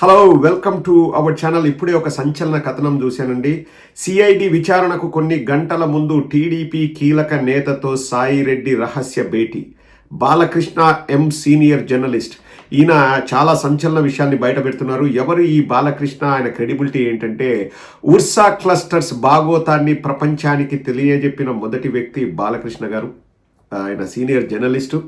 Hello welcome to our channel ఇప్పుడే ఒక సంచలన కథనం చూశానండి. సిఐడి విచారణకు కొన్ని గంటల ముందు టీడీపీ కీలక నేతతో సాయిరెడ్డి రహస్య భేటీ. Balakrishna M senior journalist. ఈయన చాలా సంచలన విషయాన్ని బయట పెడుతున్నారు. ఎవరు ఈ బాలకృష్ణ? ఆయన క్రెడిబిలిటీ ఏంటంటే ఉర్సా క్లస్టర్స్ బాగోతాన్ని ప్రపంచానికి తెలియజెప్పిన మొదటి వ్యక్తి బాలకృష్ణ గారు. ఆయన సీనియర్ జర్నలిస్టు.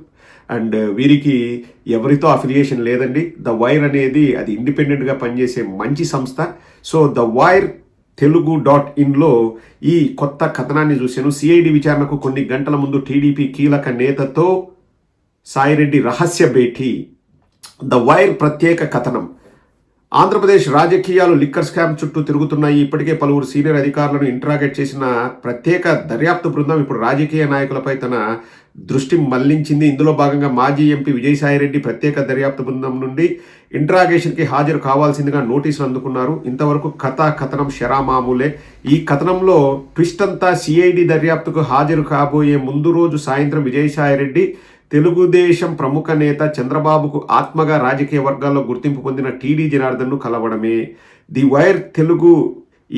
అండ్ వీరికి ఎవరితో అఫిలియేషన్ లేదండి. ద వైర్ అనేది అది ఇండిపెండెంట్గా పనిచేసే మంచి సంస్థ. So the wire Telugu dot ఇన్లో ఈ కొత్త కథనాన్ని చూశాను. సిఐడి విచారణకు కొన్ని గంటల ముందు టీడీపీ కీలక నేతతో సాయిరెడ్డి రహస్య భేటీ. ద వైర్ ప్రత్యేక కథనం. ఆంధ్రప్రదేశ్ రాజకీయాలు లిక్కర్ స్కామ్ చుట్టూ తిరుగుతున్నాయి. ఇప్పటికే పలువురు సీనియర్ అధికారులను ఇంటరాగేట్ చేసిన ప్రత్యేక దర్యాప్తు బృందం ఇప్పుడు రాజకీయ నాయకులపై తన దృష్టి మళ్ళించింది. ఇందులో భాగంగా మాజీ ఎంపీ విజయసాయిరెడ్డి ప్రత్యేక దర్యాప్తు బృందం నుండి ఇంటరాగేషన్కి హాజరు కావాల్సిందిగా నోటీసులు అందుకున్నారు. ఇంతవరకు కథా కథనం షరామామూలే ఈ కథనంలో ట్విస్ట్ అంతా సిఐడి దర్యాప్తుకు హాజరు కాబోయే ముందు రోజు సాయంత్రం విజయసాయిరెడ్డి తెలుగుదేశం ప్రముఖ నేత చంద్రబాబుకు ఆత్మగా రాజకీయ వర్గాల్లో గుర్తింపు పొందిన టీడీ జనార్దన్ను కలవడమే. The wire Telugu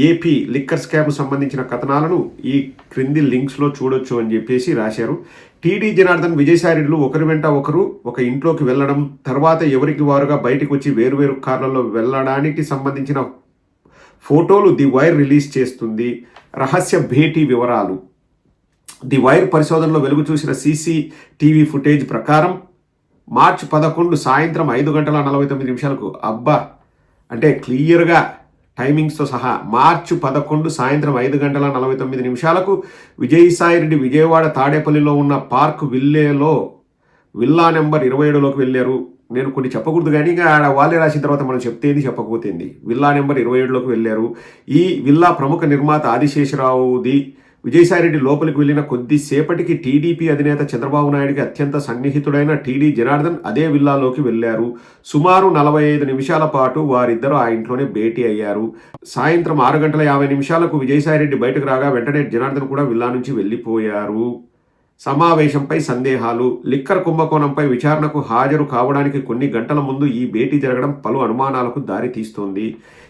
AP liquor scam సంబంధించిన కథనాలను ఈ క్రింది లింక్స్లో చూడొచ్చు అని చెప్పేసి రాశారు. టీడీ జనార్దన్ విజయసాయిరెడ్డిలు ఒకరి వెంట ఒకరు ఒక ఇంట్లోకి వెళ్ళడం తర్వాత ఎవరికి వారుగా బయటకు వచ్చి వేరువేరు కార్లలో వెళ్ళడానికి సంబంధించిన ఫోటోలు ది వైర్ రిలీజ్ చేస్తుంది. రహస్య భేటీ వివరాలు. ది వైర్ పరిశోధనలో వెలుగు చూసిన సీసీ టీవీ ఫుటేజ్ ప్రకారం మార్చి పదకొండు సాయంత్రం ఐదు గంటల నలభై తొమ్మిది నిమిషాలకు అబ్బా అంటే క్లియర్గా టైమింగ్స్తో సహా మార్చి పదకొండు సాయంత్రం ఐదు గంటల నలభై తొమ్మిది నిమిషాలకు విజయసాయిరెడ్డి విజయవాడ తాడేపల్లిలో ఉన్న పార్క్ విల్లేలో విల్లా నెంబర్ ఇరవై ఏడులోకి వెళ్ళారు. నేను కొన్ని చెప్పకూడదు కానీ ఇంకా ఆడ వాళ్ళే రాసిన తర్వాత మనం చెప్తేంది చెప్పకపోతేంది విల్లా నెంబర్ ఇరవై ఏడులోకి వెళ్ళారు. ఈ విల్లా ప్రముఖ నిర్మాత ఆదిశేషరావుది విజయసాయిరెడ్డి లోపలికి వెళ్ళిన కొద్దిసేపటికి టీడీపీ అధినేత చంద్రబాబు నాయుడికి అత్యంత సన్నిహితుడైన టీడీ జనార్దన్ అదే విల్లాలోకి వెళ్ళారు సుమారు నలభై ఐదు నిమిషాల పాటు వారిద్దరూ ఆ ఇంట్లోనే భేటీ అయ్యారు. సాయంత్రం ఆరు గంటల యాభై నిమిషాలకు విజయసాయిరెడ్డి బయటకు రాగా వెంటనే జనార్దన్ కూడా విల్లా నుంచి వెళ్ళిపోయారు. సమావేశంపై సందేహాలు లిక్కర్ కుంభకోణంపై విచారణకు హాజరు కావడానికి కొన్ని గంటల ముందు ఈ భేటీ జరగడం పలు అనుమానాలకు దారితీస్తోంది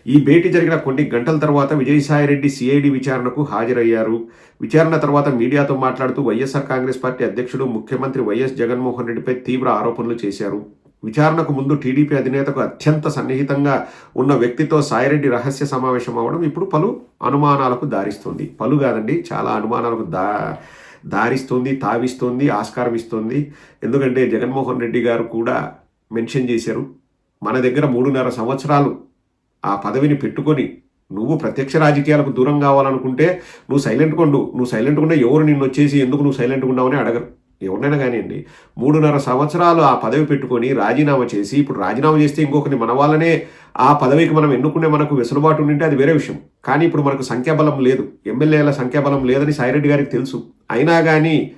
ఈ భేటీ జరిగిన కొన్ని గంటల తర్వాత విజయసాయిరెడ్డి సిఐడి విచారణకు హాజరయ్యారు. విచారణ తర్వాత మీడియాతో మాట్లాడుతూ వైఎస్ఆర్ కాంగ్రెస్ పార్టీ అధ్యక్షుడు ముఖ్యమంత్రి వైఎస్ జగన్మోహన్ రెడ్డిపై తీవ్ర ఆరోపణలు చేశారు. విచారణకు ముందు టీడీపీ అధినేతకు అత్యంత సన్నిహితంగా ఉన్న వ్యక్తితో సాయిరెడ్డి రహస్య సమావేశం అవడం ఇప్పుడు పలు అనుమానాలకు దారిస్తుంది. పలు కాదండి చాలా అనుమానాలకు దా దారిస్తుంది తావిస్తుంది ఆస్కారం ఇస్తుంది ఎందుకంటే జగన్మోహన్ రెడ్డి గారు కూడా మెన్షన్ చేశారు మన దగ్గర మూడున్నర సంవత్సరాలు ఆ పదవిని పెట్టుకొని నువ్వు ప్రత్యక్ష రాజకీయాలకు దూరం కావాలనుకుంటే నువ్వు సైలెంట్ కొండు నువ్వు సైలెంట్ ఉన్నా ఎవరు నిన్ను వచ్చేసి ఎందుకు నువ్వు సైలెంట్ ఉన్నావని అడగరు. ఎవరినైనా కానివ్వండి మూడున్నర సంవత్సరాలు ఆ పదవి పెట్టుకొని రాజీనామా చేసి ఇప్పుడు రాజీనామా చేస్తే ఇంకొకరిని మన వాళ్ళనే ఆ పదవికి మనం ఎన్నుకునే మనకు వెసులుబాటు ఉండింటే అది వేరే విషయం. కానీ ఇప్పుడు మనకు సంఖ్యాబలం లేదు. ఎమ్మెల్యేల సంఖ్యాబలం లేదని సాయిరెడ్డి గారికి తెలుసు. అయినా కానీ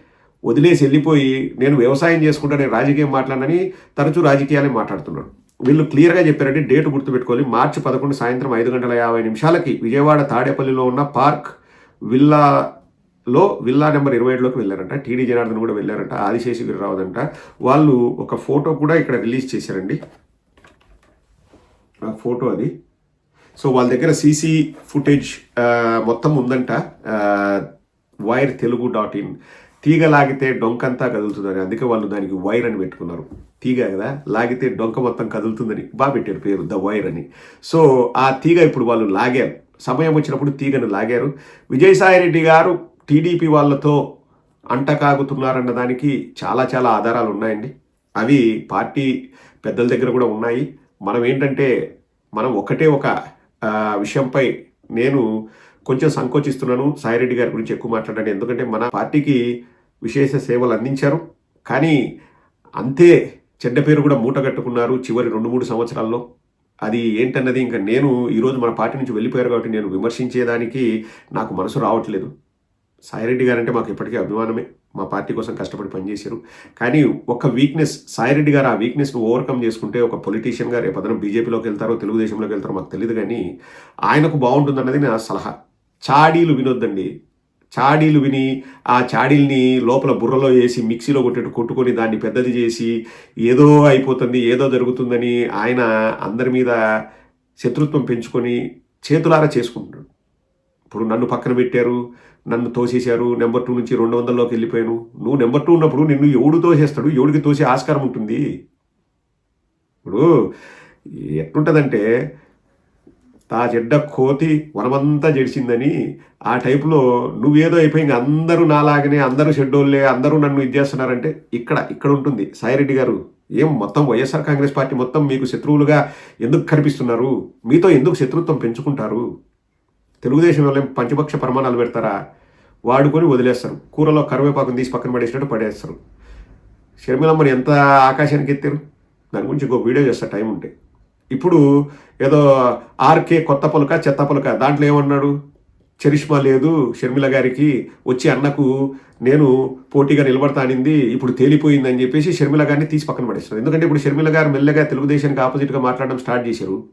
వదిలేసి వెళ్ళిపోయి నేను వ్యవసాయం చేసుకుంటా నేను రాజకీయం మాట్లాడనని తరచూ రాజకీయాలే మాట్లాడుతున్నాడు. వీళ్ళు క్లియర్గా చెప్పారంటే డేట్ గుర్తుపెట్టుకోవాలి. మార్చి పదకొండు సాయంత్రం ఐదు గంటల యాభై నిమిషాలకి విజయవాడ తాడేపల్లిలో ఉన్న పార్క్ విల్లా లో విల్లా నెంబర్ ఇరవై ఏడులోకి వెళ్ళారంట. టీడీ జనార్దన్ కూడా వెళ్ళారంట. ఆదిశేషి వీరరావుదంట. వాళ్ళు ఒక ఫోటో కూడా ఇక్కడ రిలీజ్ చేశారండి. ఆ ఫోటో అది. సో వాళ్ళ దగ్గర సీసీ ఫుటేజ్ మొత్తం ఉందంట. Wire Telugu dot in. తీగ లాగితే డొంకంతా కదులుతుందని. అందుకే వాళ్ళు దానికి వైర్ అని పెట్టుకున్నారు. తీగ కదా? లాగితే డొంక మొత్తం కదులుతుందని బాగా పెట్టారు పేరు ద వైర్ అని. సో ఆ తీగ ఇప్పుడు వాళ్ళు లాగారు. సమయం వచ్చినప్పుడు తీగను లాగారు. విజయసాయిరెడ్డి గారు టీడీపీ వాళ్ళతో అంటకాగుతున్నారన్న దానికి చాలా చాలా ఆధారాలు ఉన్నాయండి. అవి పార్టీ పెద్దల దగ్గర కూడా ఉన్నాయి. మనం ఏంటంటే మనం ఒకటే ఒక విషయంపై నేను కొంచెం సంకోచిస్తున్నాను. సాయిరెడ్డి గారి గురించి ఎక్కువ మాట్లాడాను ఎందుకంటే మన పార్టీకి విశేష సేవలు అందించారు. కానీ అంతే చెడ్డ పేరు కూడా మూట కట్టుకున్నారు చివరి రెండు మూడు సంవత్సరాల్లో. అది ఏంటన్నది ఇంకా నేను ఈరోజు మన పార్టీ నుంచి వెళ్ళిపోయారు కాబట్టి నేను విమర్శించేదానికి నాకు మనసు రావట్లేదు. సాయిరెడ్డి గారంటే మాకు ఇప్పటికీ అభిమానమే. మా పార్టీ కోసం కష్టపడి పనిచేశారు. కానీ ఒక వీక్నెస్ సాయిరెడ్డి గారు ఆ వీక్నెస్ను ఓవర్కమ్ చేసుకుంటే ఒక పొలిటీషియన్గా రేపదనం బీజేపీలోకి వెళ్తారో తెలుగుదేశంలోకి వెళ్తారో మాకు తెలియదు కానీ ఆయనకు బాగుంటుందన్నది నా సలహా. చాడీలు వినొద్దండి. చాడీలు విని ఆ చాడీల్ని లోపల బుర్రలో వేసి మిక్సీలో కొట్టేట్టు కొట్టుకొని దాన్ని పెద్దది చేసి ఏదో అయిపోతుంది ఏదో జరుగుతుందని ఆయన అందరి మీద శత్రుత్వం పెంచుకొని చేతులారా చేసుకుంటున్నాడు. ఇప్పుడు నన్ను పక్కన పెట్టారు నన్ను తోసేశారు నెంబర్ టూ నుంచి రెండు వందల్లోకి వెళ్ళిపోయాను. నువ్వు నెంబర్ టూ ఉన్నప్పుడు నిన్ను ఎవడు తోసేస్తాడు? ఎవడికి తోసే ఆస్కారం ఉంటుంది? ఇప్పుడు ఎట్లుంటుందంటే తా చెడ్డ కోతి వనమంతా జడిసిందని ఆ టైపులో నువ్వేదో అయిపోయి ఇంక అందరూ నాలాగనే అందరూ షెడ్యూల్లే అందరూ నన్ను ఇది చేస్తున్నారంటే ఇక్కడ ఇక్కడ ఉంటుంది. సాయిరెడ్డి గారు ఏం మొత్తం వైఎస్ఆర్ కాంగ్రెస్ పార్టీ మొత్తం మీకు శత్రువులుగా ఎందుకు కనిపిస్తున్నారు? మీతో ఎందుకు శత్రుత్వం పెంచుకుంటారు? తెలుగుదేశం వల్ల పంచపక్ష ప్రమాణాలు పెడతారా? వాడుకొని వదిలేస్తారు. కూరలో కరివేపాకుని తీసి పక్కన పడేసినట్టు పడేస్తారు. షర్మిలమ్మని ఎంత ఆకాశానికి ఎత్తారు? దాని గురించి ఇంకో వీడియో చేస్తా టైం ఉంటే. ఇప్పుడు ఏదో ఆర్కే కొత్త పలుక చెత్త పలుక దాంట్లో ఏమన్నాడు? చరిష్మా లేదు షర్మిల గారికి వచ్చి అన్నకు నేను పోటీగా నిలబడతానింది ఇప్పుడు తేలిపోయిందని చెప్పేసి షర్మిల గారిని తీసి పక్కన పడేస్తారు. ఎందుకంటే ఇప్పుడు షర్మిల గారు మెల్లగా తెలుగుదేశానికి ఆపోజిట్గా మాట్లాడడం స్టార్ట్ చేశారు.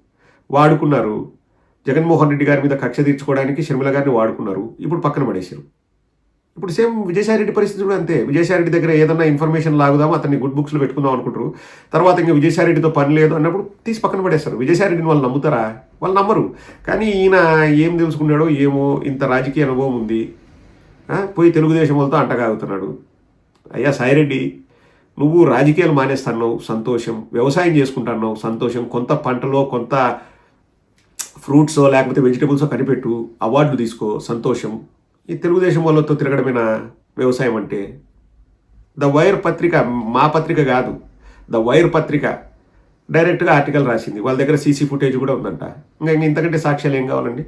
వాడుకున్నారు. జగన్మోహన్ రెడ్డి గారి మీద కక్ష తీర్చుకోవడానికి షర్మిల గారిని వాడుకున్నారు. ఇప్పుడు పక్కన పడేశారు. ఇప్పుడు సేమ్ విజయసాయిరెడ్డి పరిస్థితి కూడా అంతే. విజయసాయిరెడ్డి దగ్గర ఏదన్నా ఇన్ఫర్మేషన్ లాగుదాం అతన్ని గుడ్ బుక్స్లో పెట్టుకుందాం అనుకుంటారు. తర్వాత ఇంకా విజయసాయి రెడ్డితో పని లేదు అన్నప్పుడు తీసి పక్కన పడేస్తారు. విజయసాయిరెడ్డిని వాళ్ళు నమ్ముతారా? వాళ్ళు నమ్మరు. కానీ ఈయన ఏం తెలుసుకున్నాడో ఏమో ఇంత రాజకీయ అనుభవం ఉంది. పోయి తెలుగుదేశం వాళ్ళతో అంటగాగుతున్నాడు. అయ్యా సాయిరెడ్డి నువ్వు రాజకీయాలు మానేస్తున్నావు సంతోషం. వ్యవసాయం చేసుకుంటున్నావు సంతోషం. కొంత పంటలో కొంత ఫ్రూట్సో లేకపోతే వెజిటబుల్సో కనిపెట్టు అవార్డులు తీసుకో సంతోషం. ఈ తెలుగుదేశం వాళ్ళతో తిరగడమైన వ్యవసాయం అంటే? ద వైర్ పత్రిక మా పత్రిక కాదు. ద వైర్ పత్రిక. డైరెక్ట్గా ఆర్టికల్ రాసింది. వాళ్ళ దగ్గర సీసీ ఫుటేజ్ కూడా ఉందంట. ఇంకా ఇంతకంటే సాక్ష్యాలు ఏం కావాలండి?